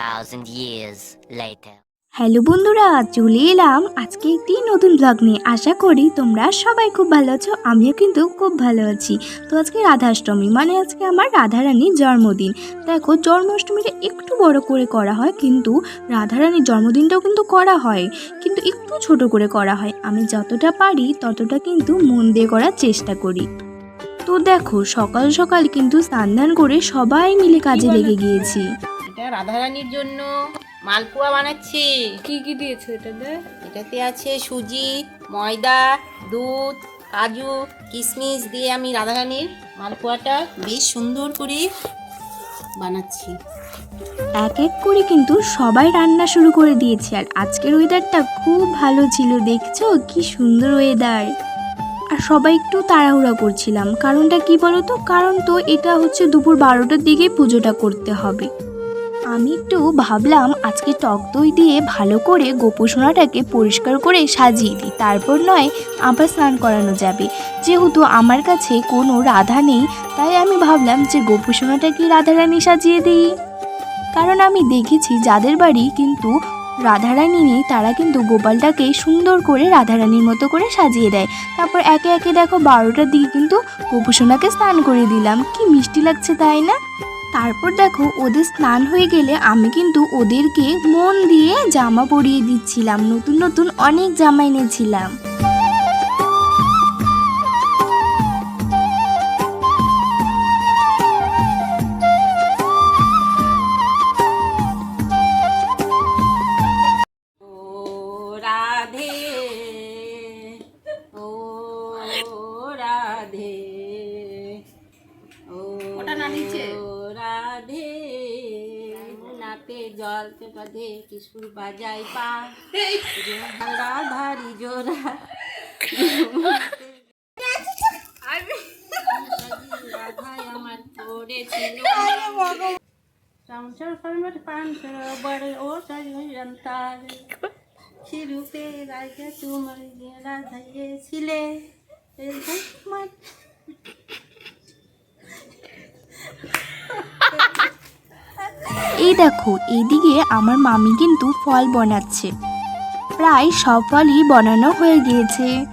thousand years later. Hello বন্ধুরা চলে এলাম আজকে একটি নতুন ব্লগ নিয়ে। আশা করি তোমরা সবাই খুব ভালো আছো আমিও কিন্তু খুব ভালো আছি। তো আজকে রাধাষ্টমী মানে আজকে আমার রাধারানীর জন্মদিন। দেখো জন্মাষ্টমীটা একটু বড় করে করা হয় কিন্তু রাধারানীর জন্মদিনটাও কিন্তু করা হয়। কিন্তু একটু ছোট করে করা হয়। আমি যতটা পারি ততটা কিন্তু মন দিয়ে করার চেষ্টা করি। তো দেখো সকাল সকাল কিন্তু স্নান দান করে সবাই মিলে কাজে লেগে গিয়েছি। এটা রাধারানীর জন্য মালপোয়া বানাচ্ছি। কি কি দিয়েছ এটাতে এটাতে আছে সুজি ময়দা দুধ কাজু কিশমিশ দিয়ে আমি রাধারানীর মালপোয়াটা বেশ সুন্দর করে বানাচ্ছি। এক এক করে কিন্তু সবাই রান্না শুরু করে দিয়েছে আর আজকের ওয়েদারটা খুব ভালো ছিল দেখছ? কি সুন্দর ওয়েদার আর সবাই একটু তাড়াহুড়া করছিলাম। কারণটা কি বলো তো কারণ তো এটা হচ্ছে দুপুর বারোটার দিকে পুজোটা করতে হবে। আমি একটু ভাবলাম আজকে টক দই দিয়ে ভালো করে গোপোষণাটাকে পরিষ্কার করে সাজিয়ে দিই। তারপর নয়, আবার স্নান করানো যাবে। যেহেতু আমার কাছে কোনো রাধা নেই, তাই আমি ভাবলাম যে গোপোষণাটাকে রাধারানী সাজিয়ে দিই। কারণ আমি দেখেছি যাদের বাড়ি কিন্তু রাধারানী নেই, তারা কিন্তু গোপালটাকে সুন্দর করে রাধারানীর মতো করে সাজিয়ে দেয়। তারপর একে একে দেখো বারোটার দিকে কিন্তু গোপুসোনাকে স্নান করে দিলাম। কি মিষ্টি লাগছে তাই না? তারপর দেখো ওদের স্নান হয়ে গেলে আমি কিন্তু ওদেরকে মন দিয়ে জামা পরিয়ে দিচ্ছিলাম। নতুন নতুন অনেক জামা এনেছিলাম। নাতে জল কিশোর বাজাই পা। জোড়া। আমার সংসার ফরমট পান বড় ও সজন্তার শিরূপে রাজা তোমার রাধাইয়েছিলে এই দেখো, এইদিকে আমার মামি কিন্তু ফল বানাচ্ছে। প্রায় সব ফলই বানানো হয়ে গিয়েছে।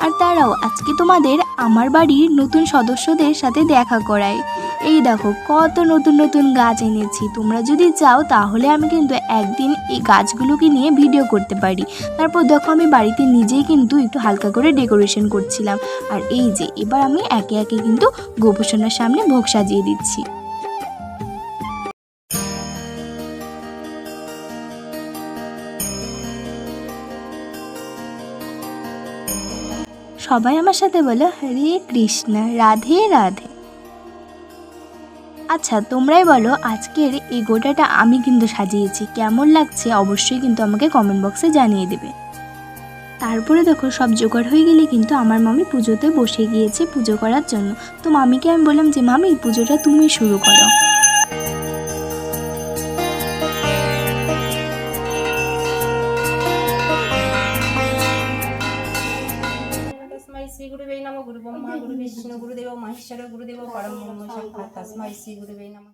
আর তারাও আজকে তোমাদের আমার বাড়ির নতুন সদস্যদের সাথে দেখা করাই। এই দেখো, কত নতুন নতুন গাছ এনেছি। তোমরা যদি চাও, তাহলে আমি কিন্তু একদিন এই গাছগুলোকে নিয়ে ভিডিও করতে পারি। তারপর দেখো, আমি বাড়িতে নিজেই কিন্তু একটু হালকা করে ডেকোরেশন করছিলাম। আর এই যে, এবার আমি একে একে কিন্তু গোপোষণার সামনে ভোগ সাজিয়ে দিচ্ছি। সবাই আমার সাথে বলো, হরে কৃষ্ণ, রাধে রাধে। আচ্ছা তোমরাই বলো, আজকের এই গোটাটা আমি কিন্তু সাজিয়েছি। কেমন লাগছে অবশ্যই কিন্তু আমাকে কমেন্ট বক্সে জানিয়ে দেবে। তারপরে দেখো, সব জোগাড় হয়ে গেলে কিন্তু আমার মামি পুজোতে বসে গিয়েছে পুজো করার জন্য। তো মামিকে আমি বললাম যে, মামি, পুজোটা তুমি শুরু করো। নম গুরু বিষ্ণু গুরুদেব মহেশ্বর গুরুদেব পরম ব্রহ্ম সাক্ষাৎ তস্मै শ্রী গুরুবে নম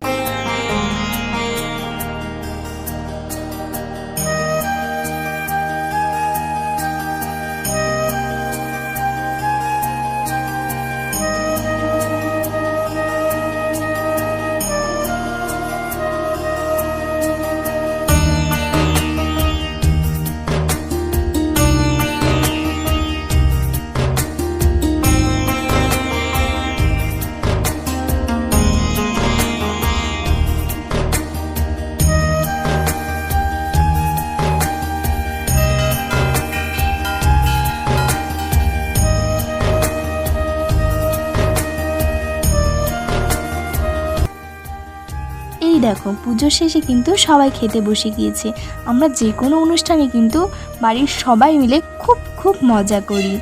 দেখো পুজোর শেষে কিন্তু সবাই খেতে বসে গিয়েছে। আমরা যে কোনো অনুষ্ঠানে কিন্তু বাড়ির সবাই মিলে খুব খুব মজা করি।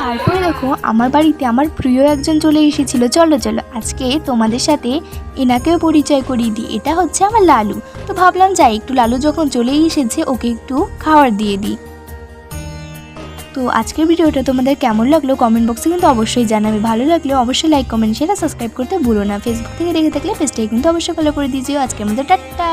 তারপরে দেখো, আমার বাড়িতে আমার প্রিয় একজন চলে এসেছিল। চলো চলো, আজকে তোমাদের সাথে এনাকেও পরিচয় করিয়ে দিই। এটা হচ্ছে আমার লালু। তো ভাবলাম, যাই, একটু লালু যখন চলেই এসেছে, ওকে একটু খাবার দিয়ে দিই। তো আজকের ভিডিওটা তোমাদের কেমন লাগল কমেন্ট বক্সে কিন্তু অবশ্যই জানাবে। ভালো লাগলে অবশ্যই লাইক কমেন্ট শেয়ার সাবস্ক্রাইব করতে ভুলো না। ফেসবুক থেকে দেখে থাকলে পেজটাই কিন্তু অবশ্যই ফলো করে দিয়েছিও আজকের মধ্যে টাটা।